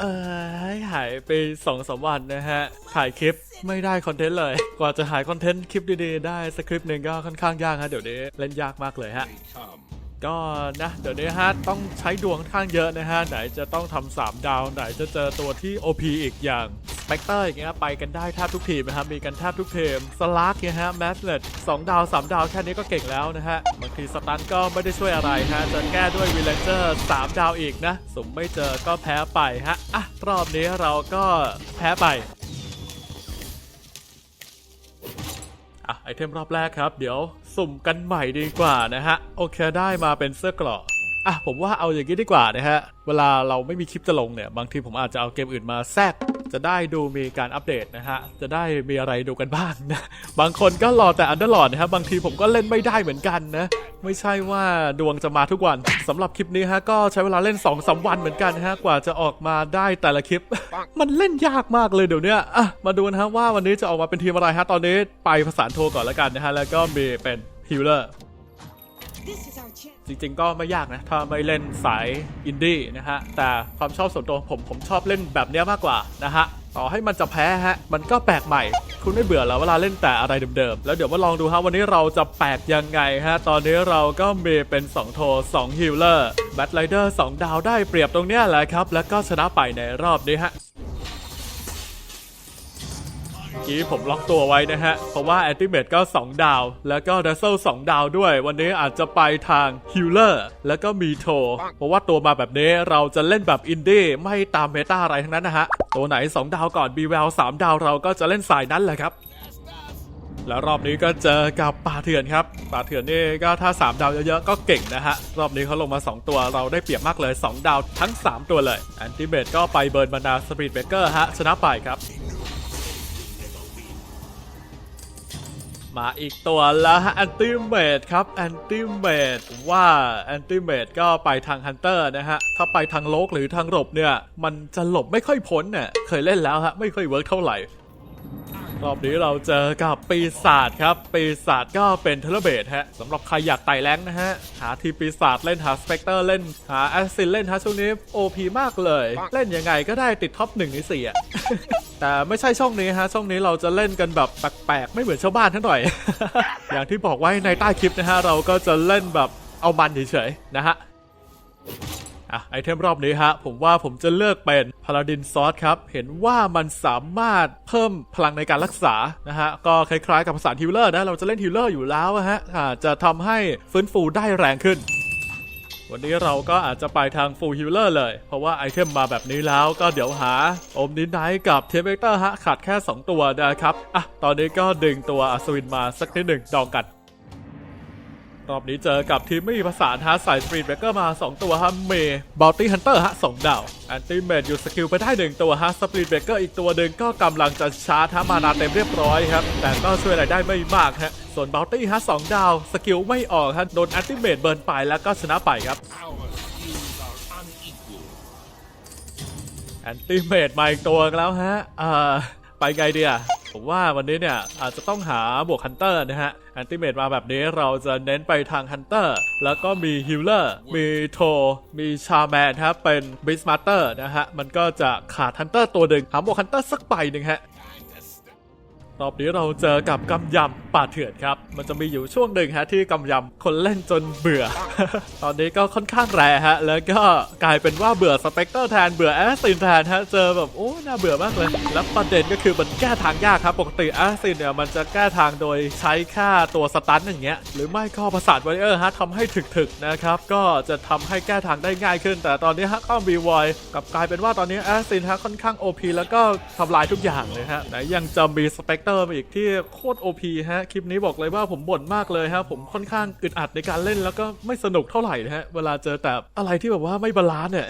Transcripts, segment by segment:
เออหายไปสองสามวันนะฮะ ถ่ายคลิปไม่ได้คอนเทนต์เลย กว่าจะหายคอนเทนต์คลิปดีๆ ได้สคริปต์หนึ่งก็ค่อนข้างยากฮะเดี๋ยวนี้เล่นยากมากเลยฮะ ก็นะเดี๋ยวนี้ฮะต้องใช้ดวงค่อนข้างเยอะนะฮะไหนจะต้องทำสามดาวไหนจะเจอตัวที่ OP อีกอย่างสเปกเตอร์อย่างเงี้ยไปกันได้แทบทุกทีมนะครับมีกันแทบทุกทีมสลักเนี่ยฮะแมสเลตสองดาวสามดาวแค่นี้ก็เก่งแล้วนะฮะบางทีสตันก็ไม่ได้ช่วยอะไรฮะจะแก้ด้วยวิลเลนเจอร์สามดาวอีกนะสมไม่เจอก็แพ้ไปฮะอะรอบนี้เราก็แพ้ไปอะไอเทมรอบแรกครับ เดี๋ยว สุ่มกันใหม่ดีกว่านะฮะ โอเคได้มาเป็นเสื้อกรอกอะผมว่าเอาอย่างนี้ดีกว่านะฮะ เวลาเราไม่มีคลิปจะลงเนี่ย บางทีผมอาจจะเอาเกมอื่นมาแทรก จะได้ดูมีการอัปเดตนะฮะ จะได้มีอะไรดูกันบ้างนะ บางคนก็รอแต่อันเดอร์ลอดนะครับ บางทีผมก็เล่นไม่ได้เหมือนกันนะ ไม่ใช่ว่าดวงจะมาทุกวันสำหรับคลิปนี้ฮะ ก็ใช้เวลาเล่น2อสวันเหมือนกันฮะ กว่าจะออกมาได้แต่ละคลิป มันเล่นยากมากเลยเดี๋ยวนี้อะ มาดูนะฮะว่าวันนี้จะออกมาเป็นทีมอะไรฮะ ตอนนี้ไปภาษาโทรก่อนแล้วกันนะฮะ แล้วก็มีเป็นฮิลเลอร์ ริง ๆ ก็ไม่ยากนะ ถ้าไม่เล่นสายอินดี้นะฮะ แต่ความชอบส่วนตัวผมผมชอบเล่นแบบเนี้ยมากกว่านะฮะ ต่อให้มันจะแพ้ฮะ มันก็แปลกใหม่ คุณไม่เบื่อแล้วเวลาเล่นแต่อะไรเดิมๆ แล้วเดี๋ยวมาลองดูฮะ วันนี้เราจะแปลกยังไงฮะ ตอนนี้เราก็มีเป็น 2 โท2ฮิลเลอร์แบทไลเดอร์2ดาวได้เปรียบตรงเนี้ยแหละครับ แล้วก็ชนะไปในรอบนี้ฮะ กี้ผมล็อกตัวไว้นะฮะ เพราะว่าแอนติเมตก็ 2 ดาว แล้วก็ดัซเซล2ดาวด้วย วันนี้อาจจะไปทางฮิลเลอร์แล้วก็มีโท เพราะว่าตัวมาแบบนี้เราจะเล่นแบบอินดี้ไม่ตามเมตาอะไรทั้งนั้นนะฮะ ตัวไหน 2 ดาวก่อนบีแวล3ดาวเราก็จะเล่นสายนั้นแหละครับแล้วรอบนี้ก็เจอกับป่าเถื่อนครับป่าเถื่อนนี่ก็ถ้า 3 ดาวเยอะๆก็เก่งนะฮะ รอบนี้เขาลงมา 2 ตัวเราได้เปรียบมากเลย 2 ดาวทั้ง 3 ตัวเลยแอนติเมตก็ไปเบิร์นบรรดาสปีดเบเกอร์ฮะ ชนะไปครับ มาอีกตัวแล้วฮะแอนติเมดครับแอนติเมดว่าแอนติเมดก็ไปทางฮันเตอร์นะฮะ ถ้าไปทางโลกหรือทางหลบเนี่ย มันจะหลบไม่ค่อยพ้นเนี่ยเคยเล่นแล้วฮะ ไม่ค่อยเวิร์กเท่าไหร่ รอบนี้เราเจอกับปีศาจครับ ปีศาจก็เป็นเทเลเบตฮะสำหรับใครอยากไต่แรงนะฮะ หาทีปีศาจเล่นหาสเปกเตอร์เล่นหาแอสซินเล่นฮะช่วงนี้ OP มากเลย เล่นยังไงก็ได้ติดท็อปหนึ่งในสี่อะ แต่ไม่ใช่ช่องนี้ฮะช่องนี้เราจะเล่นกันแบบแปลกๆไม่เหมือนชาวบ้านทั้งหน่อย อย่างที่บอกไว้ในใต้คลิปนะฮะเราก็จะเล่นแบบเอามันเฉยๆนะฮะอะไอเทมรอบนี้ฮะผมว่าผมจะเลือกเป็นพาราดินซอสครับ เห็นว่ามันสามารถเพิ่มพลังในการรักษานะฮะ ก็คล้ายๆกับภาษาฮิลเลอร์นะ เราจะเล่นฮิลเลอร์อยู่แล้วอะฮะจะทำให้ฟื้นฟูได้แรงขึ้น วันนี้เราก็อาจจะไปทางฟูลฮิลเลอร์เลย เพราะว่าไอเทมมาแบบนี้แล้วก็เดี๋ยวหาโอมนินไนท์กับเทมเบเตอร์ฮะขาดแค่ 2 ตัวนะครับ อะ ตอนนี้ก็ดึงตัวอัศวินมาสักนิดหนึ่งดองกัน รอบนี้เจอกับทีมไม่มีภาษาฮะใส่สตรีทเบรกเกอร์มา 2 ตัวฮะเมย์บอลตี้ฮันเตอร์ฮะ2ดาวแอนติเมดอยู่สกิลไปได้ 1 ตัวฮะสปรีทเบรกเกอร์อีกตัวหนึ่งก็กำลังจะชาร์จฮะมานาเต็มเรียบร้อยครับแต่ก็ช่วยอะไรได้ไม่มากฮะส่วนบอลตี้ฮะ2ดาว สกิลไม่ออกฮะโดนแอนติเมดเบิร์นไปแล้วก็ชนะไปครับแอนติเมดมาอีกตัวแล้วฮะเอ่อไปไงเดีย ผมว่าวันนี้เนี่ยอาจจะต้องหาบวกฮันเตอร์นะฮะแอนติเมทมาแบบนี้เราจะเน้นไปทางฮันเตอร์แล้วก็มีฮิลเลอร์มีโทมีชาแมนครับเป็นบิสมาร์เตอร์นะฮะมันก็จะขาดฮันเตอร์ตัวหนึ่งหาบวกฮันเตอร์สักใบหนึ่งฮะ รอบนี้เราเจอกับกำยำป่าเถื่อนครับ มันจะมีอยู่ช่วงหนึ่งฮะที่กำยำคนเล่นจนเบื่อ ตอนนี้ก็ค่อนข้างแรฮะ แล้วก็กลายเป็นว่าเบื่อสเปกเตอร์แทนเบื่อแอสซินแทนฮะ เจอแบบโอ้น่าเบื่อมากเลย แล้วประเด็นก็คือมันแก้ทางยากครับ ปกติแอสซินเนี่ยมันจะแก้ทางโดยใช้ค่าตัวสตันอย่างเงี้ย หรือไม่ก็ประสาทไวเออร์ฮะทำให้ถึกๆนะครับ ก็จะทำให้แก้ทางได้ง่ายขึ้น แต่ตอนนี้ฮะก็มีวอยกับกลายเป็นว่าตอนนี้แอสซินฮะค่อนข้าง OP แล้วก็ทำลายทุกอย่างเลยฮะ ไหนยังจะมีสเปกเตอร์มาอีกที่โคตร OP ฮะ คลิปนี้บอกเลยว่าผมบ่นมากเลยฮะ ผมค่อนข้างอึดอัดในการเล่นแล้วก็ไม่สนุกเท่าไหร่นะฮะ เวลาเจอแต่อะไรที่แบบว่าไม่บาลานซ์เนี่ย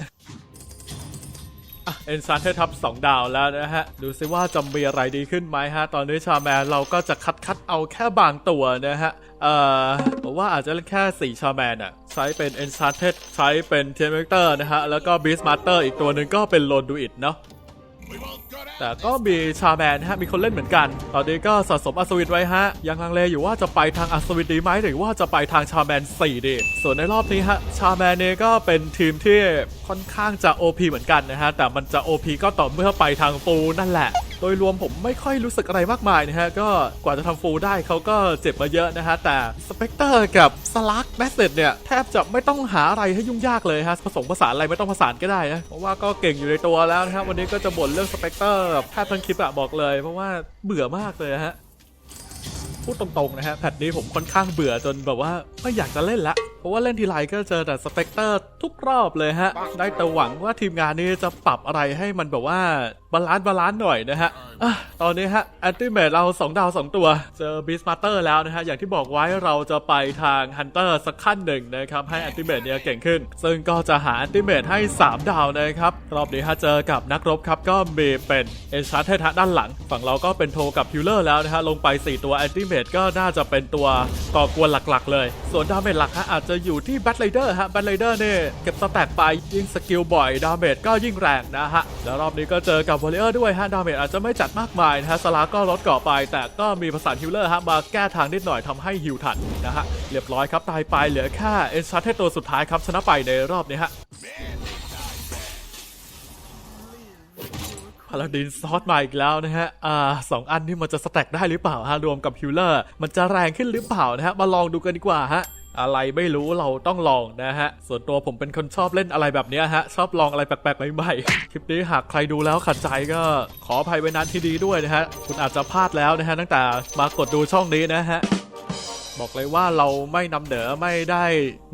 อะเอ็นซานเททับ2ดาวแล้วนะฮะ ดูซิว่าจะมีอะไรดีขึ้นไหมฮะ ตอนนี้ชาแมนเราก็จะคัดคัดเอาแค่บางตัวนะฮะ เอ่อผมว่าอาจจะเล่นแค่4ชาแมนอะใช้เป็น e n c h a n t e d ใช้เป็นเทมเ e เตอร์นะฮะ แล้วก็ Beast Master อีกตัวหนึ่งก็เป็นโลนดูอิดเนาะ แต่ก็มีชาแมนนะฮะมีคนเล่นเหมือนกัน ตอนนี้ก็สะสมอัศวินไว้ฮะ ยังลังเลอยู่ว่าจะไปทางอัศวินดีไหมหรือว่าจะไปทางชาแมน4ดีส่วนในรอบนี้ฮะชาแมนเนี่ยก็เป็นทีมที่ค่อนข้างจะ OP เหมือนกันนะฮะ แต่มันจะ OP ก็ต่อเมื่อไปทางฟูนั่นแหละ โดยรวมผมไม่ค่อยรู้สึกอะไรมากมายนะฮะ ก็กว่าจะทำฟูลได้เขาก็เจ็บมาเยอะนะฮะ แต่สเปกเตอร์กับสลักแมสเซจเนี่ยแทบจะไม่ต้องหาอะไรให้ยุ่งยากเลยฮะผสมผสานอะไรไม่ต้องผสานก็ได้นะเพราะว่าก็เก่งอยู่ในตัวแล้วนะฮะวันนี้ก็จะบ่นเรื่องสเปกเตอร์แทบทั้งคลิปอะบอกเลย เพราะว่าเบื่อมากเลยฮะพูดตรงๆนะฮะแพทนี้ผมค่อนข้างเบื่อจนแบบว่าไม่อยากจะเล่นละ เพราะว่าเล่นทีไรก็เจอแต่สเปกเตอร์ทุกรอบเลยฮะ ได้แต่หวังว่าทีมงานนี้จะปรับอะไรให้มันแบบว่า บาลานซ์บาลานซ์หน่อยนะฮะอะตอนนี้ฮะแอนติเมทเรา 2 ดาว 2 ตัว เจอบีสมาร์เตอร์แล้วนะฮะ อย่างที่บอกไว้เราจะไปทางฮันเตอร์สักขั้นหนึ่งนะครับ ให้แอนติเมทเนี่ยเก่งขึ้น ซึ่งก็จะหาแอนติเมทให้ 3 ดาวนะครับ รอบนี้ฮะเจอกับนักรบครับ ก็มีเป็นเอชาร์เททะด้านหลัง ฝั่งเราก็เป็นโทกับฮิลเลอร์แล้วนะฮะ ลงไป 4 ตัวแอนติเมทก็น่าจะเป็นตัวก่อกวนหลักๆ เลย ส่วนดาเมจหลักฮะอาจจะอยู่ที่แบทไรเดอร์ฮะแบทไรเดอร์เนี่ยเก็บสแต็กไปยิ่งสกิลบ่อยดาเมจก็ยิ่งแรงนะฮะแล้วรอบนี้ก็เจอกับวอลเลอร์ด้วยฮะ ดาเมจอาจจะไม่จัดมากมายนะฮะ สลาก็ลดเกาะไป แต่ก็มีประสานฮิลเลอร์ฮะ มาแก้ทางนิดหน่อยทำให้ฮิลทันนะฮะ เรียบร้อยครับ ตายไปเหลือแค่เอ็นชาร์เทตัวสุดท้ายครับ ชนะไปในรอบนี้ฮะพาลาดินซอสมาอีกแล้วนะฮะ อ่าสองอันนี่มันจะสแต็กได้หรือเปล่าฮะ รวมกับฮิลเลอร์ มันจะแรงขึ้นหรือเปล่านะฮะ มาลองดูกันดีกว่าฮะ อะไรไม่รู้เราต้องลองนะฮะ ส่วนตัวผมเป็นคนชอบเล่นอะไรแบบนี้ฮะ ชอบลองอะไรแปลกๆใหม่ๆ คลิปนี้หากใครดูแล้วขัดใจก็ขออภัยไว้นานที่ดีด้วยนะฮะ คุณอาจจะพลาดแล้วนะฮะตั้งแต่มากดดูช่องนี้นะฮะ บอกเลยว่าเราไม่นำเหนือไม่ได้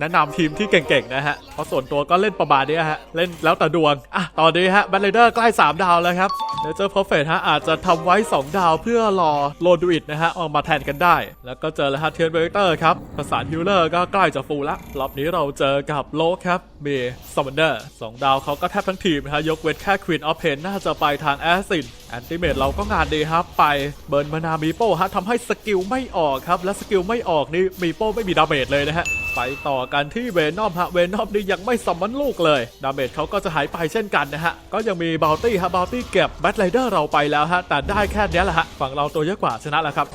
แนะนำทีมที่เก่งๆนะฮะเพราะส่วนตัวก็เล่นประมาณเนี้ยฮะ เล่นแล้วแต่ดวง อะ ตอนนี้ฮะแบทเลเดอร์ใกล้ 3 ดาวแล้วครับเดเจอร์พอเฟตฮะ อาจจะทำไว้ 2 ดาวเพื่อรอโลดูอิดนะฮะออกมาแทนกันได้ แล้วก็เจอแล้วฮะเทียนเบรกเตอร์ครับประสานฮิลเลอร์ก็ใกล้จะฟูลละรอบนี้เราเจอกับโลครับมีซัมมอนเดอร์สองดาวเขาก็แทบทั้งทีมนะฮะยกเว้นแค่ควีนออฟเพนน่าจะไปทางแอสซิน แอนติเมตเราก็งานดีครับไปเบิร์นมานามีโป้ฮะทำให้สกิลไม่ออกครับ และสกิลไม่ออกนี่มีโป้ไม่มีดาเมจเลยนะฮะ ไปต่อกันที่เวนอมฮะเวนอมนี่ยังไม่สมมันลูกเลย ดาเมจเขาก็จะหายไปเช่นกันนะฮะ ก็ยังมีบาลตี้ฮะบาลตี้เก็บแบทไรเดอร์เราไปแล้วฮะแต่ได้แค่เนี้ยแหละฮะฝั่งเราตัวเยอะกว่าชนะแล้วครับ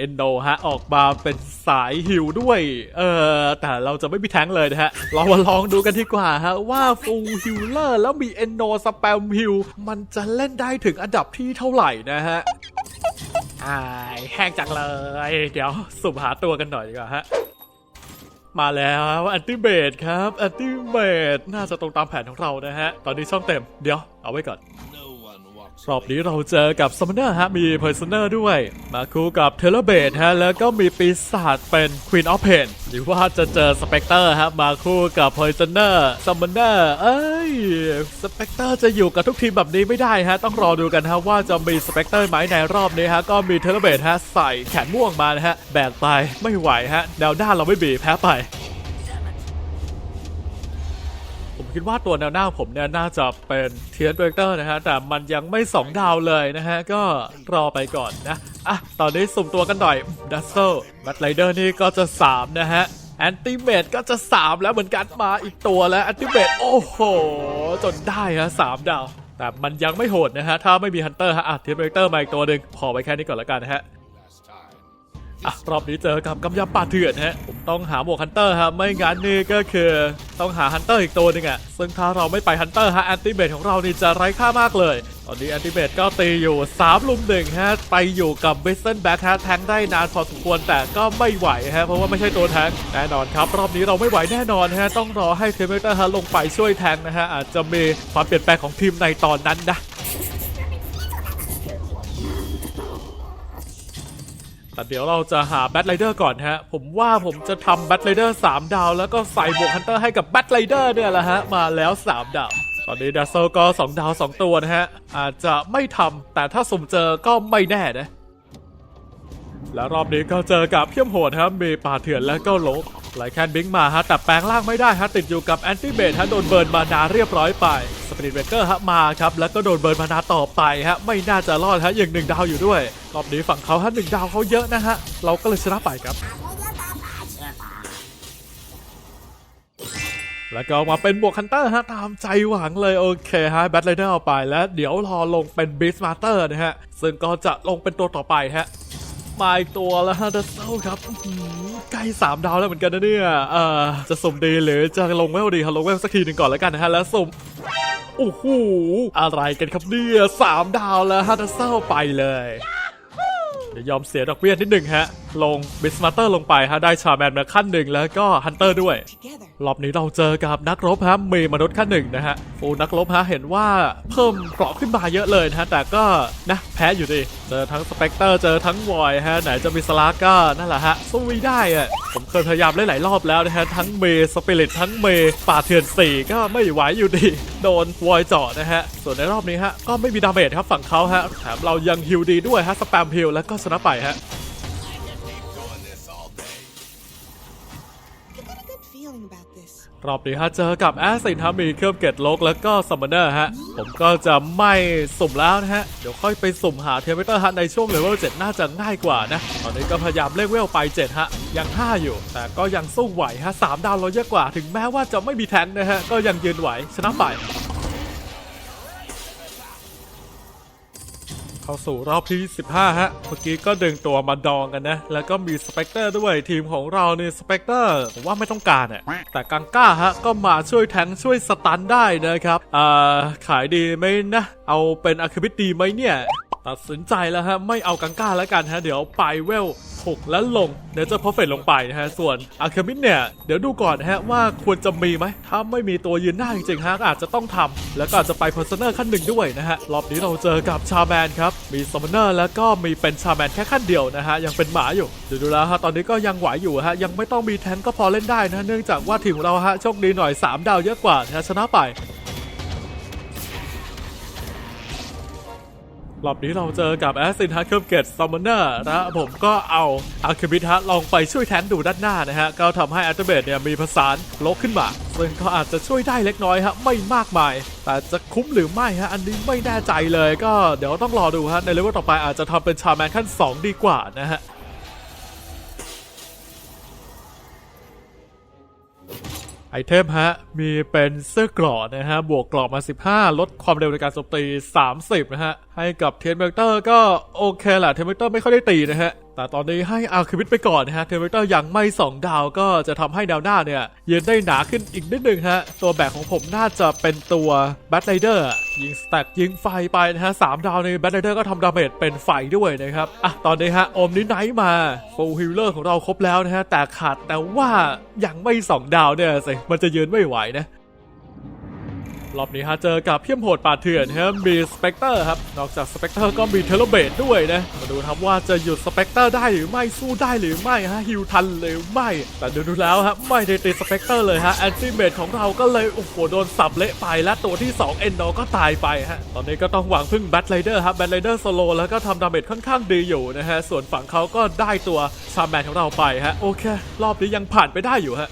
เอนโดฮะ ออกมาเป็นสายฮิวด้วย เออแต่เราจะไม่มีแท้งเลยนะฮะ เรามาลองดูกันดีกว่าฮะ ว่าฟูลฮิลเลอร์แล้วมีเอนโดสแปมฮิลมันจะเล่นได้ถึงอันดับที่เท่าไหร่นะฮะอายแห้งจังเลย เดี๋ยวสุ่มหาตัวกันหน่อยดีกว่าฮะมาแล้วแอนติเบตครับแอนติเบตน่าจะตรงตามแผนของเรานะฮะ ตอนนี้ช่องเต็ม เดี๋ยวเอาไว้ก่อน No one walks รอบนี้เราเจอกับซัมมอนเนอร์ฮะ มีเพอร์ซเนอร์ด้วย มาคู่กับเทเลเบตฮะ แล้วก็มีปีศาจเป็น Queen of Pain หรือว่าจะเจอสเปกเตอร์ฮะ มาคู่กับเพอร์ซเนอร์ซัมมอนเนอร์เอ้ยสเปกเตอร์จะอยู่กับทุกทีมแบบนี้ไม่ได้ฮะ ต้องรอดูกันฮะว่าจะมีสเปกเตอร์ไหมในรอบนี้ฮะ ก็มีเทเลเบตฮะใส่แขนม่วงมานะฮะ แบกไปไม่ไหวฮะแนวด้านเราไม่บีแพ้ไป คิดว่าตัวแนวหน้าผมเนี่ยน่าจะเป็นเทียร์ดเรกเตอร์นะฮะ แต่มันยังไม่ 2 ดาวเลยนะฮะ ก็รอไปก่อนนะ อะ ตอนนี้สุ่มตัวกันหน่อยดัสเซลแบทไรเดอร์นี่ก็จะ 3 นะฮะแอนติเมตก็จะ 3 แล้วเหมือนกันมาอีกตัวแล้วแอนติเมตโอ้โห จนได้ฮะ3ดาว แต่มันยังไม่โหดนะฮะ ถ้าไม่มีฮันเตอร์ฮะอะเทียร์ดเรกเตอร์มาอีกตัวหนึ่งพอไปแค่นี้ก่อนละกันนะฮะ อะรอบนี้เจอกับกำยำป่าเถื่อนฮะผมต้องหาหมวกฮันเตอร์ฮะไม่งั้นนี่ก็คือต้องหาฮันเตอร์อีกตัวหนึงอะซึ่งถ้าเราไม่ไปฮันเตอร์ฮะแอนติเบตของเรานี่จะไร้ค่ามากเลย ตอนนี้แอนติเบตก็ตีอยู่ 3 ลุมหนึ่งฮะไปอยู่กับเวสเซนแบ็กฮะแทงได้นานพอสมควรแต่ก็ไม่ไหวฮะเพราะว่าไม่ใช่ตัวแทงแน่นอนครับ รอบนี้เราไม่ไหวแน่นอนฮะต้องรอให้เทมเมเตอร์ฮะลงไปช่วยแทงนะฮะอาจจะมีความเปลี่ยนแปลงของทีมในตอนนั้นนะ แต่เดี๋ยวเราจะหาแบทไรเดอร์ก่อนฮะ ผมว่าผมจะทำแบทไรเดอร์3ดาว แล้วก็ใส่บวกฮันเตอร์ให้กับแบทไรเดอร์เนี่ยแหละฮะ มาแล้ว3ดาว ตอนนี้ดัสโซก็2ดาว2ตัวนะฮะ อาจจะไม่ทำแต่ถ้าสมเจอก็ไม่แน่นะ และรอบนี้ก็เจอกับเพี้ยมโหดครับมีป่าเถื่อนและก็โลก ไหลแคนบิงมาฮะแต่แปลงร่างไม่ได้ฮะติดอยู่กับแอนติเบทฮะโดนเบิร์นมานาเรียบร้อยไปสปริตเบเกอร์ฮะมาครับแล้วก็โดนเบิร์นมานาต่อไปฮะไม่น่าจะรอดฮะยังหนึ่งดาวอยู่ด้วยรอบนี้ฝั่งเขาฮะหนึ่งดาวเขาเยอะนะฮะเราก็เลยชนะไปครับแล้วก็ออกมาเป็นบวกคันเตอร์ฮะตามใจหวังเลยโอเคฮะแบทไรเดอร์เอาไปแล้วเดี๋ยวรอลงเป็นบีสมาร์เตอร์นะฮะซึ่งก็จะลงเป็นตัวต่อไปฮะมาอีกตัวแล้วฮะเดัสเซลครับ สามดาวแล้วเหมือนกันนะเนี่ยเอ่อจะสมดีหรือจะลงแววดีฮะลงแววสักทีหนึ่งก่อนแล้วกันนะฮะแล้วสมโอ้โหอะไรกันครับเนี่ยสามดาวแล้วฮะจะเศร้าไปเลย เดี๋ยวยอมเสียดอกเบี้ยนิดหนึ่งฮะ ลงบิสมาร์เตอร์ลงไปฮะได้ชาแมนมาขั้นหนึ่งแล้วก็ฮันเตอร์ด้วย รอบนี้เราเจอกับนักรบฮะมีมนุษย์ขั้นหนึ่งนะฮะฟูนักรบฮะเห็นว่าเพิ่มเกราะขึ้นมาเยอะเลยนะฮะแต่ก็นะแพ้อยู่ดีเจอทั้งสเปกเตอร์เจอทั้งวอยฮะไหนจะมีสลาก็นั่นแหละฮะสู้ไม่ได้อะผมเคยพยายามหลายรอบแล้วนะฮะทั้งเมสปิริตทั้งเมป่าเถื่อนสี่ก็ไม่ไหวอยู่ดีโดนวอยเจาะนะฮะส่วนในรอบนี้ฮะก็ไม่มีดาเมจครับฝั่งเขาฮะแถมเรายังฮิลดีด้วยฮะสแปมฮิลแล้วก็ชนะไปฮะ รอบนี้ฮะเจอกับแอสซินฮามีเครื่องเกตโลกแล้วก็ซัมมอนเนอร์ฮะ ผมก็จะไม่สุ่มแล้วนะฮะ เดี๋ยวค่อยไปสุ่มหาเทอร์มิเตอร์ฮะในช่วงเลเวล7น่าจะง่ายกว่านะ ตอนนี้ก็พยายามเลเวลไป 7 ฮะ ยัง 5 อยู่ แต่ก็ยังสู้ไหวฮะ3ดาวเราเยอะกว่า ถึงแม้ว่าจะไม่มีแทงนะฮะ ก็ยังยืนไหวชนะไป เข้าสู่รอบที่ 15 ฮะ เมื่อกี้ก็ดึงตัวมาดองกันนะ แล้วก็มีสเปกเตอร์ด้วยทีมของเราเนี่ยสเปกเตอร์ผมว่าไม่ต้องการอะแต่กังก้าฮะ ก็มาช่วยแทงช่วยสตันได้นะครับ อ่า ขายดีไหมนะ เอาเป็นอาคิบิตดีไหมเนี่ย ตัดสินใจแล้วฮะไม่เอากังก้าแล้วกันฮะเดี๋ยวไปเวล6แล้วลง เดี๋ยวจะพอเฟตลงไปนะฮะส่วนอาคามิดเนี่ยเดี๋ยวดูก่อนฮะว่าควรจะมีไหมถ้าไม่มีตัวยืนหน้าจริงๆฮะก็อาจจะต้องทำแล้วก็อาจจะไปเพอร์เซเนอร์ขั้นหนึ่งด้วยนะฮะรอบนี้เราเจอกับชาแมนครับมีซัมมอนเนอร์แล้วก็มีเป็นชาแมนแค่ขั้นเดียวนะฮะยังเป็นหมาอยู่เดี๋ยวดูแล้วฮะตอนนี้ก็ยังไหวอยู่ฮะยังไม่ต้องมีแทงก็พอเล่นได้นะเนื่องจากว่าทีมของเราฮะโชคดีหน่อยสามดาวเยอะกว่านะชนะไป รอบนี้เราเจอกับแอสซินฮักเคอร์เกตซัมมอนเนอร์นะผมก็เอาอาคิมิทะลองไปช่วยแทนดูด้านหน้านะฮะ ก็ทำให้อัลเทเบตเนี่ยมีผสานลกขึ้นมา ซึ่งก็อาจจะช่วยได้เล็กน้อยฮะ ไม่มากมาย แต่จะคุ้มหรือไม่ฮะ อันนี้ไม่แน่ใจเลยก็เดี๋ยวต้องรอดูฮะ ในเลเวลต่อไปอาจจะทำเป็นชาแมนขั้น 2 ดีกว่านะฮะ ไอเทมฮะ มีเป็นเสื้อกรอกนะฮะ บวกกราะมา 15 ลดความเร็วในการโจมตี 30 นะฮะ ให้กับเทนเบลเตอร์ก็โอเคแหละเทนเบลเตอร์ไม่ค่อยได้ตีนะฮะ แต่ตอนนี้ให้อาร์คิวิตไปก่อนนะฮะเทนเบกเตอร์ยังไม่ 2 ดาวก็จะทำให้แนวหน้าเนี่ยยืนได้หนาขึ้นอีกนิดนึงฮะ ตัวแบกของผมน่าจะเป็นตัวแบทไรเดอร์ยิงสแต็กยิงไฟไปนะฮะ3ดาวในแบทไรเดอร์ก็ทำดาเมจเป็นไฟด้วยนะครับ อะ ตอนนี้ฮะอมนิไนท์มาฟูลฮิลเลอร์ของเราครบแล้วนะฮะ แต่ขาดแต่ว่ายังไม่ 2 ดาวเนี่ยสิมันจะยืนไม่ไหวนะ รอบนี้ฮะเจอกับเพี้ยมโหดป่าเถื่อนฮะมีสเปกเตอร์ครับ นอกจากสเปกเตอร์ก็มีเทเลเบตด้วยนะ มาดูครับว่าจะหยุดสเปกเตอร์ได้หรือไม่สู้ได้หรือไม่ฮะฮิวทันหรือไม่ แต่ดูดูแล้วฮะไม่ได้ติดสเปกเตอร์เลยฮะแอนติเมตของเราก็เลยโอ้โหโดนสับเละไปและตัวที่ 2 เอ็นโดก็ตายไปฮะตอนนี้ก็ต้องหวังพึ่งแบทไรเดอร์ครับแบทไรเดอร์โซโลแล้วก็ทำดาเมจค่อนข้างดีอยู่นะฮะส่วนฝั่งเขาก็ได้ตัวชามแมนของเราไปฮะโอเค รอบนี้ยังผ่านไปได้อยู่ฮะ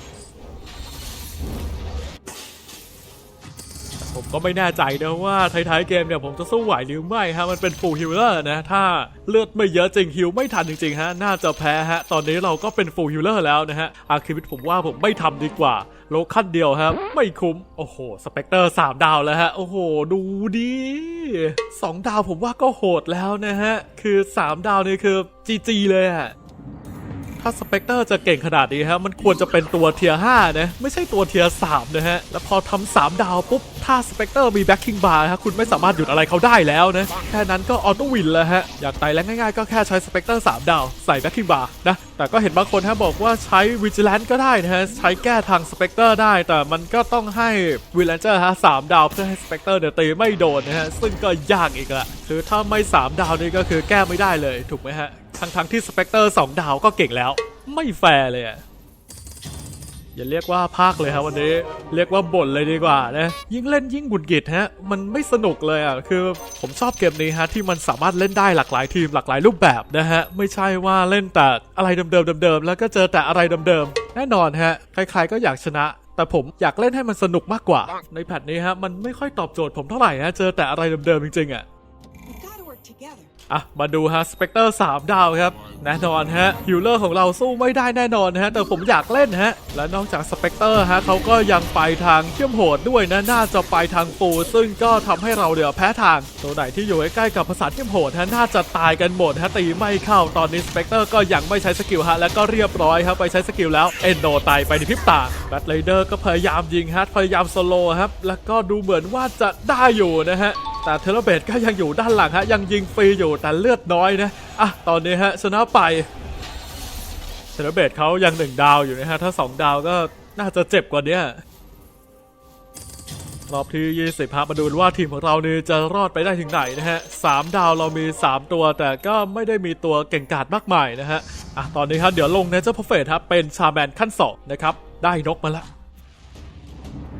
ผมก็ไม่แน่ใจนะว่าท้ายๆเกมเนี่ยผมจะสู้ไหวหรือไม่ฮะมันเป็นฟูลฮิลเลอร์นะถ้าเลือดไม่เยอะจริงฮิลไม่ทันจริงๆฮะน่าจะแพ้ฮะตอนนี้เราก็เป็นฟูลฮิลเลอร์แล้วนะฮะอาคิวิตผมว่าผมไม่ทำดีกว่าโลขั้นเดียวครับ ไม่คุ้ม โอ้โห สเปกเตอร์3ดาวแล้วฮะ โอ้โห ดูดี2ดาวผมว่าก็โหดแล้วนะฮะ คือ3ดาวนี่คือจีจีเลยอะ ถ้าสเปกเตอร์จะเก่งขนาดนี้ฮะมันควรจะเป็นตัวเทียร์5นะไม่ใช่ตัวเทียร์3นะฮะแล้วพอทำ3ดาวปุ๊บถ้าสเปกเตอร์มีแบ็คคิงบาร์ฮะคุณไม่สามารถหยุดอะไรเขาได้แล้วนะแค่นั้นก็ออโต้วินแล้วฮะอยากไต่แล้วง่ายๆก็แค่ใช้สเปกเตอร์3ดาวใส่แบ็คคิงบาร์นะแต่ก็เห็นบางคนฮะบอกว่าใช้วิจิแลนต์ก็ได้นะฮะใช้แก้ทางสเปกเตอร์ได้ แต่มันก็ต้องให้วิลเลนเจอร์ฮะสามดาวเพื่อให้สเปกเตอร์เนี่ยตีไม่โดนนะฮะซึ่งก็ยากอีกละคือถ้าไม่สามดาวนี่ก็คือแก้ไม่ได้เลยถูกไหมฮะทั้งทั้งๆที่สเปกเตอร์2ดาวก็เก่งแล้ว ไม่แฟร์เลยอะอย่าเรียกว่าภาคเลยครับวันนี้ เรียกว่าบ่นเลยดีกว่านะยิ่งเล่นยิ่งบุดหงิดฮะ มันไม่สนุกเลยอะคือผมชอบเกมนี้ฮะที่มันสามารถเล่นได้หลากหลายทีมหลากหลายรูปแบบนะฮะไม่ใช่ว่าเล่นแต่อะไรเดิมๆเดิมๆแล้วก็เจอแต่อะไรเดิมๆแน่นอนฮะใครๆก็อยากชนะ แต่ผมอยากเล่นให้มันสนุกมากกว่า ในแพทนี้ฮะมันไม่ค่อยตอบโจทย์ผมเท่าไหร่ฮะเจอแต่อะไรเดิมๆจริงๆอะ We've got to work together. อะมาดูฮะสเปกเตอร์3ดาวครับแน่นอนฮะฮิลเลอร์ของเราสู้ไม่ได้แน่นอนฮะแต่ผมอยากเล่นฮะและนอกจากสเปกเตอร์ฮะเขาก็ยังไปทางเชื่อมโหดด้วยนะน่าจะไปทางฟูซึ่งก็ทำให้เราเดี๋ยวแพ้ทาง ตัวไหนที่อยู่ใกล้ๆกับภาษาเชื่อมโหดฮะน่าจะตายกันหมดฮะตีไม่เข้าตอนนี้สเปกเตอร์ก็ยังไม่ใช้สกิลฮะแล้วก็เรียบร้อยครับไปใช้สกิลแล้วเอนโดตายไปในพริบตาแบทไรเดอร์ก็พยายามยิงฮะพยายามโซโลครับแล้วก็ดูเหมือนว่าจะได้อยู่นะฮะ แต่เทเลเบตก็ยังอยู่ด้านหลังฮะยังยิงฟรีอยู่แต่เลือดน้อยนะอะตอนนี้ฮะชนะไปเทเลเบตเขายังหนึ่งดาวอยู่นะฮะถ้าสองดาวก็น่าจะเจ็บกว่านี้รอบที่ 20ฮะมาดูว่าทีมของเรานี่จะรอดไปได้ถึงไหนนะฮะสามดาวเรามี 3 ตัว แต่ก็ไม่ได้มีตัวเก่งกาจมากมายนะฮะอะตอนนี้ครับเดี๋ยวลงในเจ้าพเฟตครับเป็นชาแมนขั้น2นะครับได้นกมาละ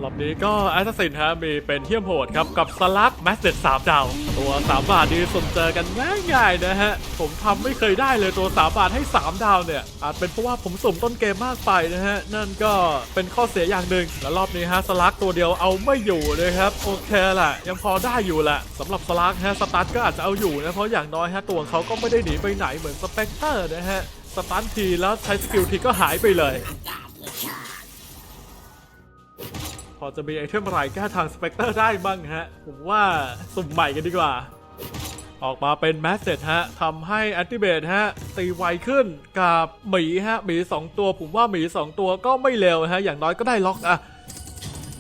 รอบนี้ก็แอสซัสซินฮะมีเป็นเที่ยมโหดครับ กับสลักแมสเซจสามดาว ตัวสามบาทนี่สมเจอกันง่ายๆนะฮะ ผมทำไม่เคยได้เลยตัวสามบาทให้ 3 ดาวเนี่ย อาจเป็นเพราะว่าผมสุ่มต้นเกมมากไปนะฮะ นั่นก็เป็นข้อเสียอย่างหนึ่งแล้วรอบนี้ฮะสลักตัวเดียวเอาไม่อยู่เลยครับ โอเคแหละยังพอได้อยู่แหละสำหรับสลักฮะสตาร์ทก็อาจจะเอาอยู่นะเพราะอย่างน้อยฮะตัวเขาก็ไม่ได้หนีไปไหนเหมือนสเปกเตอร์นะฮะสตาร์ททีแล้วใช้สกิลทีก็หายไปเลย พอจะมีไอเทมอะไรแก้ทางสเปกเตอร์ได้บ้างฮะ ผมว่าสุ่มใหม่กันดีกว่า ออกมาเป็นแมสเซจฮะทำให้แอนติเบตฮะ ตีไวขึ้นกับหมีฮะ หมี 2 ตัว ผมว่าหมี 2 ตัวก็ไม่เร็วฮะ อย่างน้อยก็ได้ล็อกอะ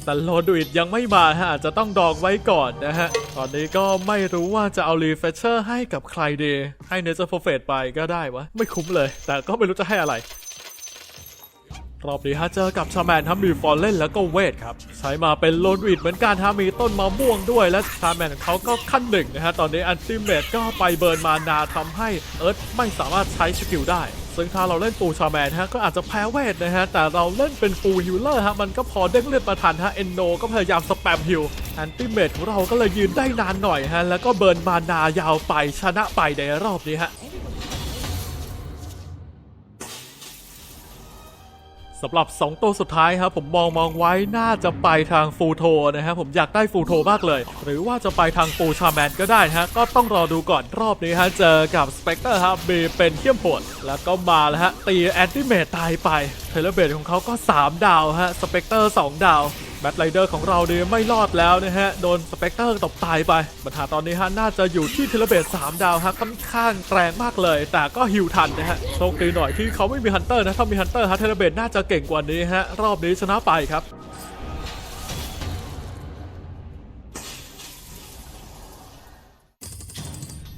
แต่โลดูอิดยังไม่มาฮะ อาจจะต้องดองไว้ก่อนนะฮะ ตอนนี้ก็ไม่รู้ว่าจะเอารีเฟชเชอร์ให้กับใครดี ให้เนเจอร์โฟเฟตไปก็ได้วะ ไม่คุ้มเลย แต่ก็ไม่รู้จะให้อะไร รอบนี้ฮะเจอกับชาแมนทั้งมีฟอลเล่นแล้วก็เวทครับ ใช้มาเป็นโลนวิดเหมือนกันฮะมีต้นมะม่วงด้วย และชาแมนของเขาก็ขั้นหนึ่งนะฮะ ตอนนี้อันติเมตก็ไปเบิร์นมานาทำให้เอิร์ธไม่สามารถใช้สกิลได้ ซึ่งถ้าเราเล่นปูชาแมนฮะก็อาจจะแพ้เวทนะฮะ แต่เราเล่นเป็นฟูฮิลเลอร์ฮะ มันก็พอเด้งเลือดมาทันฮะเอนโนก็พยายามสแปมฮิลอันติเมตของเราก็เลยยืนได้นานหน่อยฮะแล้วก็เบิร์นมานา ยาวไปชนะไปในรอบนี้ฮะ สำหรับ 2 ตัวสุดท้ายครับผมมองมองไว้น่าจะไปทางฟูโทนะฮะผมอยากได้ฟูโทมากเลย หรือว่าจะไปทางฟูชาแมนก็ได้ฮะก็ต้องรอดูก่อนรอบนี้ฮะเจอกับสเปกเตอร์ฮะบมีเป็นเขี้ยมโหดแล้วก็มาแล้วฮะตีแอนติเมตตายไปเทเลเบตของเขาก็ 3 ดาวฮะสเปกเตอร์2ดาว แบทไรเดอร์ของเราเนี่ยไม่รอดแล้วนะฮะ โดนสเปกเตอร์ตบตายไปปัญหาตอนนี้ฮะน่าจะอยู่ที่เทเลเบต3ดาวฮะค่อนข้างแรงมากเลย แต่ก็ฮิวทันนะฮะโชคดีหน่อยที่เขาไม่มีฮันเตอร์นะถ้ามีฮันเตอร์ฮะเทเลเบตน่าจะเก่งกว่านี้ฮะรอบนี้ชนะไปครับ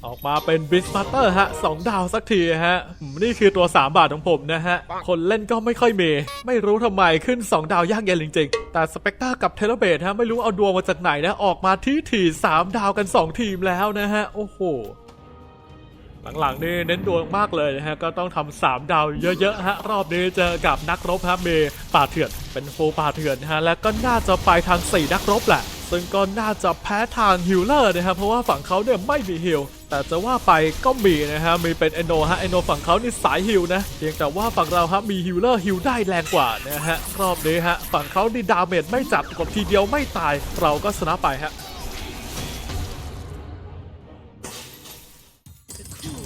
ออกมาเป็นบิสมาเตอร์ฮะสองดาวสักทีฮะอืมนี่คือตัว 3 บาทของผมนะฮะ คนเล่นก็ไม่ค่อยมี ไม่รู้ทำไมขึ้น 2 ดาวยากเย็นจริงๆ แต่สเปกเตอร์กับเทเลเบทฮะ ไม่รู้เอาดวงมาจากไหนนะ ออกมาที่ถี่3 ดาวกัน 2 ทีมแล้วนะฮะ โอ้โห หลังๆนี่เน้นดวงมากเลยนะฮะ ก็ต้องทำสามดาวเยอะๆฮะ รอบนี้เจอกับนักรบฮะเมป่าเถื่อนเป็นโฟป่าเถื่อนฮะ แล้วก็น่าจะไปทาง 4 นักรบแหละซึ่งก็น่าจะแพ้ทางฮิลเลอร์นะครับเพราะว่าฝั่งเขาเนี่ยไม่มีฮิล แต่จะว่าไปก็มีนะฮะ มีเป็นเอโนฮะเอโนฝั่งเขานี่สายฮิลนะ เพียงแต่ว่าฝั่งเราฮะมีฮิลเลอร์ฮิลได้แรงกว่านะฮะรอบนี้ฮะ ฝั่งเขานี่ดาเมจไม่จัดกดทีเดียวไม่ตาย เราก็ชนะไปฮะ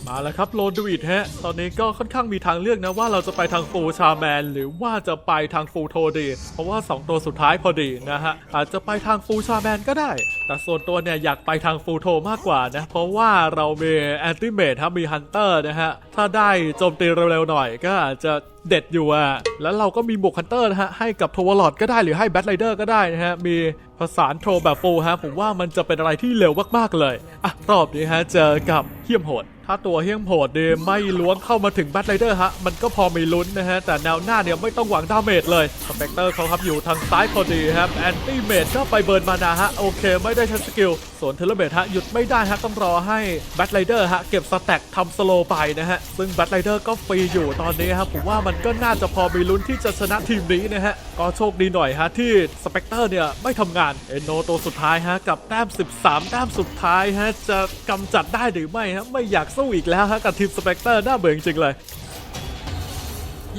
มาแล้วครับโลดูอิดฮะ ตอนนี้ก็ค่อนข้างมีทางเลือกนะว่าเราจะไปทางฟูชาแมน หรือว่าจะไปทางฟูโทดี เพราะว่า 2 ตัวสุดท้ายพอดีนะฮะ อาจจะไปทางฟูชาแมนก็ได้ แต่ส่วนตัวเนี่ยอยากไปทางฟูโทมากกว่านะ เพราะว่าเรามีแอนติเมทครับมีฮันเตอร์นะฮะ ถ้าได้โจมตีเร็วๆหน่อยก็อาจจะเด็ดอยู่อะแล้วเราก็มีบวกฮันเตอร์นะฮะ ให้กับโทวอลอดก็ได้หรือให้แบทไรเดอร์ก็ได้นะฮะ มีผสานโทรแบบฟูฮะ ผมว่ามันจะเป็นอะไรที่เร็วมากๆเลย อะ รอบนี้ฮะ เจอกับเฮียมโหด ถ้าตัวเฮี้ยงโหดเนี่ยไม่ล้วงเข้ามาถึงแบทไรเดอร์ฮะ มันก็พอมีลุ้นนะฮะ แต่แนวหน้าเนี่ยไม่ต้องหวังดาเมจเลยสเปกเตอร์เขาครับอยู่ทางซ้ายพอดีครับแอนตี้เมจก็ไปเบิร์นมานาฮะ โอเค ไม่ได้ใช้สกิลส่วนเทเลเบทฮะ หยุดไม่ได้ฮะ ต้องรอให้แบทไรเดอร์ฮะ เก็บสแต็กทำสโลไปนะฮะ ซึ่งแบทไรเดอร์ก็ฟรีอยู่ตอนนี้ครับผมว่ามันก็น่าจะพอมีลุ้นที่จะชนะทีมนี้นะฮะก็โชคดีหน่อยฮะที่สเปกเตอร์เนี่ยไม่ทำงานเอโนตัวสุดท้ายฮะกับแต้ม 13 แต้มสุดท้ายฮะจะกำจัดได้หรือไม่ฮะไม่อยากสู้อีกแล้วฮะกับทีมสเปกเตอร์น่าเบื่อจริงๆเลย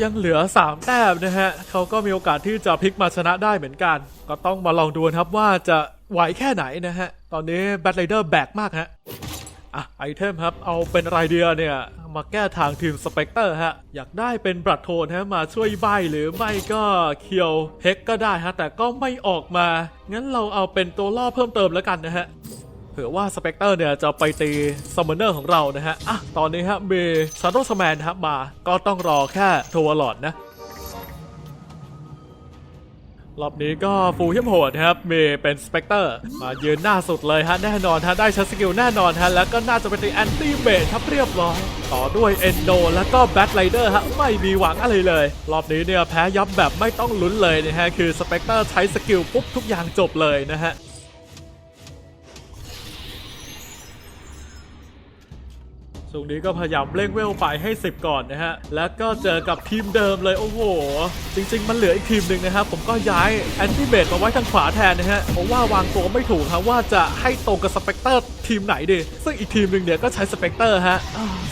ยังเหลือ 3 แต้มนะฮะเขาก็มีโอกาสที่จะพลิกมาชนะได้เหมือนกัน ก็ต้องมาลองดูนะครับว่าจะไหวแค่ไหนนะฮะ ตอนนี้แบทไรเดอร์แบกมากฮะอะไอเทมครับ เอาเป็นไรเดียเนี่ย มาแก้ทางทีมสเปกเตอร์ฮะ อยากได้เป็นบรัดโทนฮะ มาช่วยใบหรือไม่ก็เคียวเฮกก็ได้ฮะ แต่ก็ไม่ออกมา งั้นเราเอาเป็นตัวล่อเพิ่มเติมแล้วกันนะฮะ เผื่อว่าสเปกเตอร์เนี่ยจะไปตีซัมมอนเนอร์ของเรานะฮะ อะ ตอนนี้ฮะมีชาร์โดสแมนครับมา ก็ต้องรอแค่ทัวร์หลอดนะ รอบนี้ก็ฟูเข้มโหดนะครับเมย์เป็นสเปกเตอร์มายืนหน้าสุดเลยฮะ แน่นอนฮะ ได้ชัสกิลแน่นอนฮะ แล้วก็น่าจะเป็นตีแอนตี้เบทครับเรียบร้อย ต่อด้วยเอนโดแล้วก็แบทไรเดอร์ฮะ ไม่มีหวังอะไรเลย รอบนี้เนี่ยแพ้ยับแบบไม่ต้องลุ้นเลยนะฮะ คือสเปกเตอร์ใช้สกิลปุ๊บทุกอย่างจบเลยนะฮะ ช่วงนี้ก็พยายามเร่งเวลไปให้ 10 ก่อนนะฮะ แล้วก็เจอกับทีมเดิมเลย โอ้โห จริง ๆ มันเหลืออีกทีมหนึ่งนะครับ ผมก็ย้ายแอนติเบตมาไว้ทางขวาแทนนะฮะ เพราะว่าวางตัวไม่ถูกครับว่าจะให้ตรงกับสเปกเตอร์ทีมไหนดี ซึ่งอีกทีมหนึ่งเนี่ยก็ใช้สเปกเตอร์ฮะ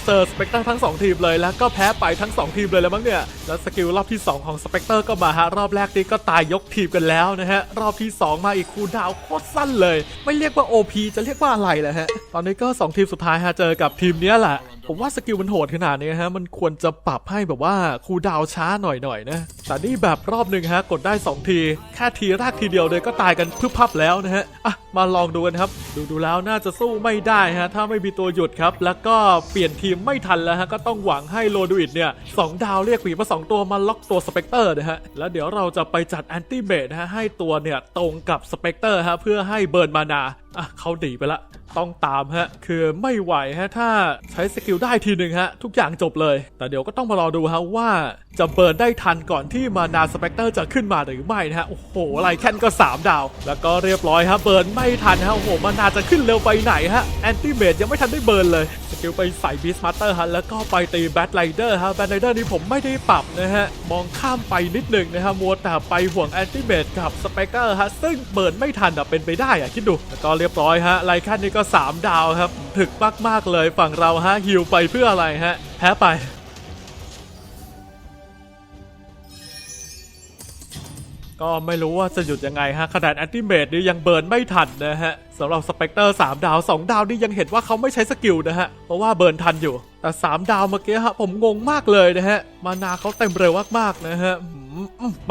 เซอร์สเปกเตอร์ทั้ง 2 ทีมเลยแล้วก็แพ้ไปทั้ง 2 ทีมเลยแล้วมั้งเนี่ย แล้วสกิลรอบที่ 2 ของสเปกเตอร์ก็มาฮะรอบแรกนี้ก็ตายยกทีมกันแล้วนะฮะรอบที่ 2 มาอีกคูดาวโคตรสั้นเลย ไม่เรียกว่า OP จะเรียกว่าอะไรแหละฮะตอนนี้ก็ 2 ทีมสุดท้ายฮะเจอกับทีมเนี้ยแหละผมว่าสกิลมันโหดขนาดนี้ฮะ มันควรจะปรับให้แบบว่าคูดาวช้าหน่อยๆนะ แต่นี่แบบรอบหนึ่งฮะ กดได้ 2 ที แค่ทีแรกทีเดียวเลยก็ตายกันพึบพับแล้วนะฮะ อะ มาลองดูกันครับ ดูดูแล้วน่าจะสู้ไม่ได้ฮะ ถ้าไม่มีตัวหยุดครับ แล้วก็เปลี่ยนทีมไม่ทันแล้วฮะ ก็ต้องหวังให้โลดูอิดเนี่ยสองดาวเรียกผีมาสองตัวมาล็อกตัวสเปกเตอร์นะฮะ แล้วเดี๋ยวเราจะไปจัดแอนตี้เบทนะฮะให้ตัวเนี่ยตรงกับสเปกเตอร์ฮะเพื่อให้เบิร์นมานาอะเขาดีไปละ ต้องตามฮะ คือไม่ไหวฮะ ถ้าใช้สกิลได้ทีหนึ่งฮะ ทุกอย่างจบเลย แต่เดี๋ยวก็ต้องมารอดูฮะว่าจะเบิร์นได้ทันก่อนที่มานาสเปกเตอร์จะขึ้นมาหรือไม่นะฮะ โอ้โหไลแคนก็ 3 ดาว แล้วก็เรียบร้อยฮะ เบิร์นไม่ทันฮะ โอ้โห มานาจะขึ้นเร็วไปไหนฮะ แอนติเมตยังไม่ทันได้เบิร์นเลย สกิลไปใส่บีสมาร์เตอร์ฮะ แล้วก็ไปตีแบทไรเดอร์ฮะ แบทไรเดอร์นี่ผมไม่ได้ปรับนะฮะ มองข้ามไปนิดหนึ่งนะฮะ มัวแต่ไปห่วงแอนติเมตกับสเปกเตอร์ฮะ ซึ่งเบิร์นไม่ทันอะเป็นไปได้อะคิดดู แล้วก็เรียบร้อยฮะไลแคนนี่ก็า3ดาวครับถึกมากๆเลยฝั่งเราฮะฮิวไปเพื่ออะไรฮะแพ้ไปก็ไม่รู้ว่าจะหยุดยังไงฮะขนาดแอนติเมตนี่ยังเบิร์นไม่ทันนะฮะสำหรับสเปกเตอร์3ดาว 2 ดาวนี่ยังเห็นว่าเขาไม่ใช้สกิลนะฮะ เพราะว่าเบิร์นทันอยู่ แต่ 3 ดาวเมื่อกี้ฮะผมงงมากเลยนะฮะ มานาเขาเต็มเร็วมากๆนะฮะ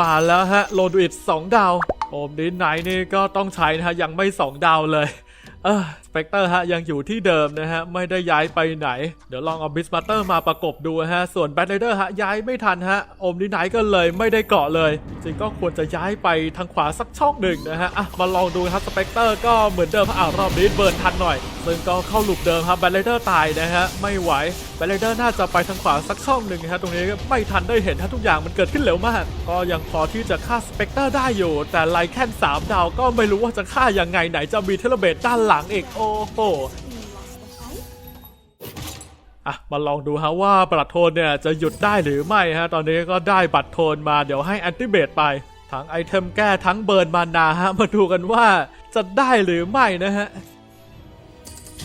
มาแล้วฮะโลดูอิด2ดาวโอมดินไนนี่ก็ต้องใช้นะฮะยังไม่ 2 ดาวเลย เออ ปกเตอร์ฮะยังอยู่ที่เดิมนะฮะไม่ได้ย้ายไปไหน เดี๋ยวลองเอาบิสมาเตอร์มาประกบดูฮะส่วนแบทไรเดอร์ฮะย้ายไม่ทันฮะโอมดีไนก็เลยไม่ได้เกาะเลย จริงก็ควรจะย้ายไปทางขวาสักช่องหนึ่งนะฮะอะมาลองดูครับสเปกเตอร์ก็เหมือนเดิมฮะอะรอบนี้เบิร์นทันหน่อย ซึ่งก็เข้าหลุมเดิมครับแบทไรเดอร์ตายนะฮะไม่ไหวแบทไรเดอร์น่าจะไปทางขวาสักช่องหนึ่งฮะตรงนี้ไม่ทันได้เห็นฮะทุกอย่างมันเกิดขึ้นเร็วมากก็ยังพอที่จะฆ่าสเปกเตอร์ได้อยู่ แต่ไลแคนสามดาวก็ไม่รู้ว่าจะฆ่ายังไงไหนจะมีเทเลเบตด้านหลังอีกโอ้โหอะมาลองดูฮะว่าบัตรโทนเนี่ยจะหยุดได้หรือไม่ฮะตอนนี้ก็ได้บัตรโทนมาเดี๋ยวให้แอนติเบตไป ทั้งไอเทมแก้ทั้งเบิร์นมานาฮะมาดูกันว่าจะได้หรือไม่นะฮะ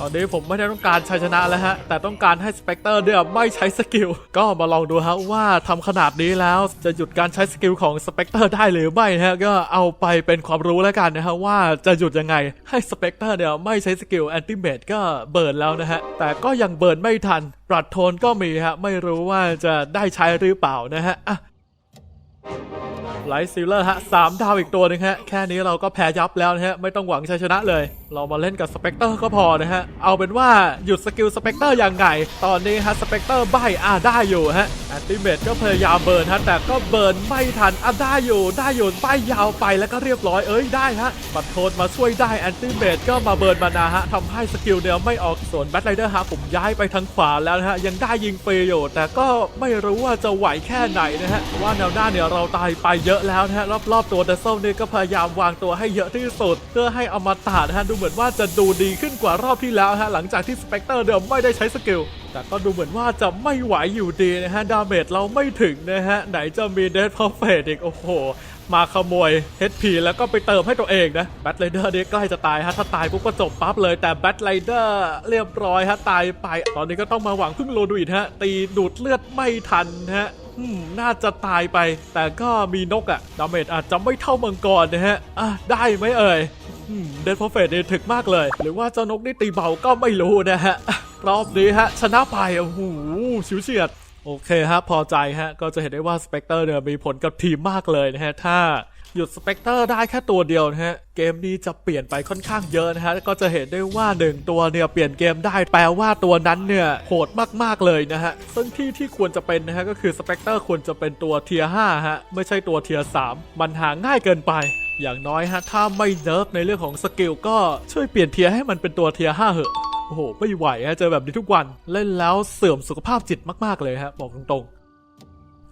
ตอนนี้ผมไม่ได้ต้องการชัยชนะแล้วฮะ แต่ต้องการให้สเปกเตอร์เนี่ยไม่ใช้สกิล ก็มาลองดูฮะว่าทำขนาดนี้แล้วจะหยุดการใช้สกิลของสเปกเตอร์ได้หรือไม่นะฮะ ก็เอาไปเป็นความรู้แล้วกันนะฮะว่าจะหยุดยังไงให้สเปกเตอร์เนี่ยไม่ใช้สกิลแอนติเมตก็เบิร์นแล้วนะฮะ แต่ก็ยังเบิร์นไม่ทัน ปรัดโทนก็มีฮะ ไม่รู้ว่าจะได้ใช้หรือเปล่านะฮะอะ ไลท์ซิลเลอร์ฮะสามดาวอีกตัวหนึงฮะ แค่นี้เราก็แพ้ยับแล้วนะฮะ ไม่ต้องหวังชัยชนะเลย เรามาเล่นกับสเปกเตอร์ก็พอนะฮะ เอาเป็นว่าหยุดสกิลสเปกเตอร์ยังไง ตอนนี้ฮะสเปกเตอร์ใบอะได้อยู่ฮะแอนติเมตก็พยายามเบิร์นฮะ แต่ก็เบิร์นไม่ทันอะได้อยู่ได้อยู่ใบยาวไปแล้วก็เรียบร้อยเอ้ยได้ฮะบัตโทนมาช่วยได้แอนติเมตก็มาเบิร์นมานาฮะทำให้สกิลเนี่ยไม่ออกส่วนแบทไรเดอร์ฮะผมย้ายไปทางขวาแล้วนะฮะยังได้ยิงฟรีอยู่แต่ก็ไม่รู้ว่าจะไหวแค่ไหนนะฮะว่าแนวหน้าเนี่ยเราตายไปเยอะแล้วนะฮะรอบๆตัวเดซเซลเนี่ยก็พยายามวางตัวให้เยอะที่สุด เพื่อให้อมตะนะฮะดูเหมือนว่าจะดูดีขึ้นกว่ารอบที่แล้วฮะหลังจากที่สเปกเตอร์เดิมไม่ได้ใช้สกิลแต่ก็ดูเหมือนว่าจะไม่ไหวอยู่ดีนะฮะดาเมจเราไม่ถึงนะฮะไหนจะมีเดดพอเฟตอีกโอ้โหมาขโมย HP แล้วก็ไปเติมให้ตัวเองนะแบทไรเดอร์นี่ใกล้จะตายฮะถ้าตายปุ๊บก็จบปั๊บเลยแต่แบทไรเดอร์เรียบร้อยฮะตายไป ตอนนี้ก็ต้องมาหวังพึ่งโลดูอิดฮะตีดูดเลือดไม่ทันฮะ น่าจะตายไป แต่ก็มีนกอะดาเมจอาจจะไม่เท่ามังกรนะฮะอะได้ไหมเอ่ยเดนพอเฟตนี่ถึกมากเลย หรือว่าเจ้านกนี่ตีเบาก็ไม่รู้นะฮะ รอบนี้ฮะ ชนะไปโอ้โหชิวเฉียด โอเคฮะ พอใจฮะ ก็จะเห็นได้ว่าสเปกเตอร์เนี่ยมีผลกับทีมมากเลยนะฮะ ถ้า หยุดสเปกเตอร์ได้แค่ตัวเดียวนะฮะ เกมนี้จะเปลี่ยนไปค่อนข้างเยอะนะฮะ ก็จะเห็นได้ว่าหนึ่งตัวเนี่ยเปลี่ยนเกมได้แปลว่าตัวนั้นเนี่ยโหดมากๆเลยนะฮะ ซึ่งที่ที่ควรจะเป็นนะฮะก็คือสเปกเตอร์ควรจะเป็นตัวเทียร์5ฮะไม่ใช่ตัวเทียร์3มันหาง่ายเกินไปอย่างน้อยฮะถ้าไม่เนิร์ฟในเรื่องของสกิลก็ช่วยเปลี่ยนเทียร์ให้มันเป็นตัวเทียร์5เหอะ โอ้โห ไม่ไหวฮะเจอแบบนี้ทุกวัน เล่นแล้วเสื่อมสุขภาพจิตมาก ๆ เลยฮะ บอกตรงๆ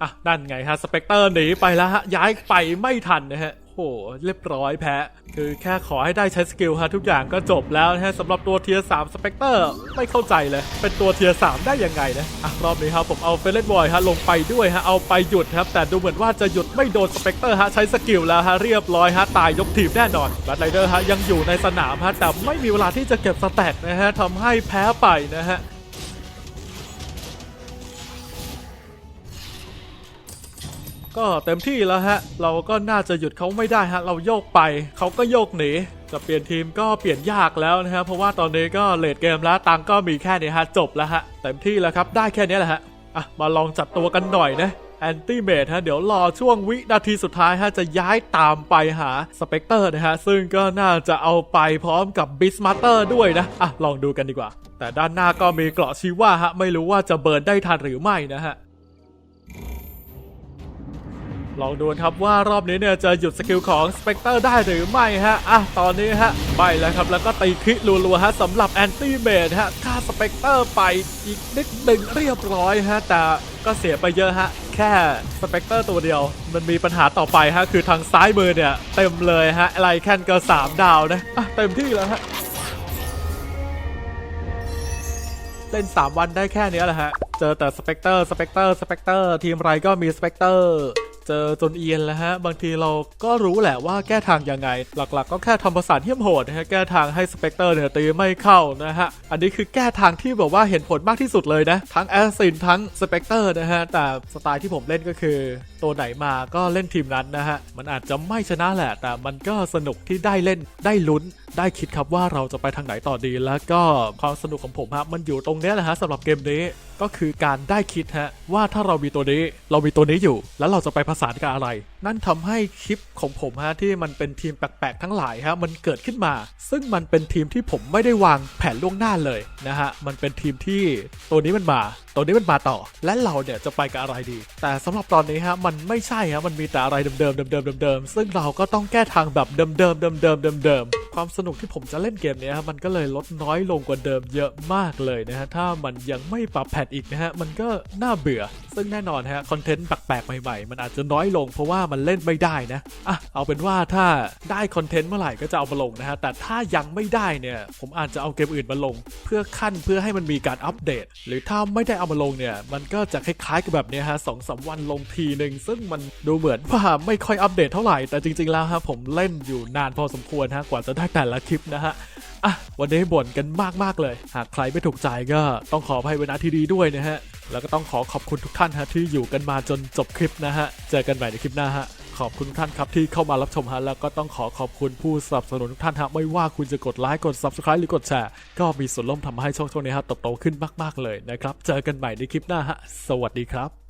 อะนั่นไงฮะสเปกเตอร์หนีไปแล้วฮะย้ายไปไม่ทันนะฮะโอ้โหเรียบร้อยแพ้คือแค่ขอให้ได้ใช้สกิลฮะทุกอย่างก็จบแล้วนะฮะสำหรับตัวเทียร์3สเปกเตอร์ไม่เข้าใจเลย เป็นตัวเทียร์3ได้ยังไงนะอะรอบนี้ครับผมเอาเฟรนบอยฮะลงไปด้วยฮะเอาไปหยุดครับ แต่ดูเหมือนว่าจะหยุดไม่โดนสเปกเตอร์ฮะใช้สกิลแล้วฮะเรียบร้อยฮะตายยกทีมแน่นอนบัตไรเดอร์ฮะยังอยู่ในสนามฮะแต่ไม่มีเวลาที่จะเก็บสแตทนะฮะทำให้แพ้ไปนะฮะ ก็เต็มที่แล้วฮะ เราก็น่าจะหยุดเขาไม่ได้ฮะ เราโยกไป เขาก็โยกหนี จะเปลี่ยนทีมก็เปลี่ยนยากแล้วนะฮะ เพราะว่าตอนนี้ก็เลดเกมแล้วตังก็มีแค่นี้ฮะ จบแล้วฮะ เต็มที่แล้วครับ ได้แค่นี้แหละฮะ อะ มาลองจัดตัวกันหน่อยนะแอนตี้เมดฮะเดี๋ยวรอช่วงวินาทีสุดท้ายฮะจะย้ายตามไปหาสเปกเตอร์นะฮะ ซึ่งก็น่าจะเอาไปพร้อมกับบิสมาร์เตอร์ด้วยนะ อะ ลองดูกันดีกว่า แต่ด้านหน้าก็มีเกราะชีว่าฮะ ไม่รู้ว่าจะเบิร์นได้ทันหรือไม่นะฮะ ลองดูครับว่ารอบนี้เนี่ยจะหยุดสกิลของสเปกเตอร์ได้หรือไม่ฮะ อะ ตอนนี้ฮะไปแล้วครับ แล้วก็ตีคลิรัวๆฮะสำหรับแอนตี้เมดฮะฆ่าสเปกเตอร์ไปอีกนิดหนึ่งเรียบร้อยฮะ แต่ก็เสียไปเยอะฮะ แค่สเปกเตอร์ตัวเดียว มันมีปัญหาต่อไปฮะ คือทางซ้ายมือเนี่ย เต็มเลยฮะไลแคนก็3ดาวนะ อะ เต็มที่แล้วฮะ เล่น 3 วันได้แค่นี้แหละฮะเจอแต่สเปกเตอร์สเปกเตอร์สเปกเตอร์ทีมไรก็มีสเปกเตอร์เจอจนเอียนแล้วฮะ บางทีเราก็รู้แหละว่าแก้ทางยังไง หลักๆ ก็แค่ทำประสานเที่ยมโหดนะฮะ แก้ทางให้สเปกเตอร์เนี่ยตีไม่เข้านะฮะ อันนี้คือแก้ทางที่แบบว่าเห็นผลมากที่สุดเลยนะ ทั้งแอสซินทั้งสเปกเตอร์นะฮะ แต่สไตล์ที่ผมเล่นก็คือ ตัวไหนมาก็เล่นทีมนั้นนะฮะ มันอาจจะไม่ชนะแหละ แต่มันก็สนุกที่ได้เล่นได้ลุ้น ได้คิดครับว่าเราจะไปทางไหนต่อดี แล้วก็ความสนุกของผมฮะมันอยู่ตรงเนี้ยแหละฮะสำหรับเกมนี้ก็คือการได้คิดฮะว่าถ้าเรามีตัวนี้เรามีตัวนี้อยู่ แล้วเราจะไปผสานกับอะไร นั่นทำให้คลิปของผมฮะที่มันเป็นทีมแปลกๆทั้งหลายฮะมันเกิดขึ้นมา ซึ่งมันเป็นทีมที่ผมไม่ได้วางแผนล่วงหน้าเลยนะฮะมันเป็นทีมที่ตัวนี้มันมา ตัวนี้มันมาต่อ และเราเนี่ยจะไปกับอะไรดี แต่สำหรับตอนนี้ฮะมันไม่ใช่ฮะมันมีแต่อะไรเดิมๆเดิมๆเดิมๆซึ่งเราก็ต้องแก้ทางแบบเดิมๆเดิมๆเดิมๆ ความสนุกที่ผมจะเล่นเกมเนี้ยฮะมันก็เลยลดน้อยลงกว่าเดิมเยอะมากเลยนะฮะถ้ามันยังไม่ปรับแพทอีกนะฮะมันก็น่าเบื่อ ซึ่งแน่นอนฮะคอนเทนต์แปลกๆใหม่ๆ มันอาจจะน้อยลงเพราะว่ามันเล่นไม่ได้นะอะเอาเป็นว่าถ้าได้คอนเทนต์เมื่อไหร่ก็จะเอามาลงนะฮะแต่ถ้ายังไม่ได้เนี่ยผมอาจจะเอาเกมอื่นมาลง เพื่อขั้นเพื่อให้มันมีการอัปเดต หรือถ้าไม่ได้เอามาลงเนี่ยมันก็จะคล้ายๆกับแบบเนี้ยฮะสองสามวันลงทีหนึ่งซึ่งมันดูเหมือนว่าไม่ค่อยอัปเดตเท่าไหร่แต่จริงๆแล้วฮะผมเล่นอยู่นานพอสมควรฮะกว่าจะได้แต่ละคลิปนะฮะอะวันนี้บ่นกันมากๆเลย หากใครไม่ถูกใจก็ต้องขออภัยเวลาที่ดีด้วยนะฮะ แล้วก็ต้องขอขอบคุณทุกท่านฮะที่อยู่กันมาจนจบคลิปนะฮะ เจอกันใหม่ในคลิปหน้าฮะ ขอบคุณทุกท่านครับที่เข้ามารับชมฮะ แล้วก็ต้องขอขอบคุณผู้สนับสนุนทุกท่านฮะ ไม่ว่าคุณจะกดไลค์ กด subscribe หรือกดแชร์ ก็มีส่วนร่วมทำให้ช่องช่วงนี้ฮะเติบโตขึ้นมาก ๆเลยนะครับ เจอกันใหม่ในคลิปหน้าฮะ สวัสดีครับ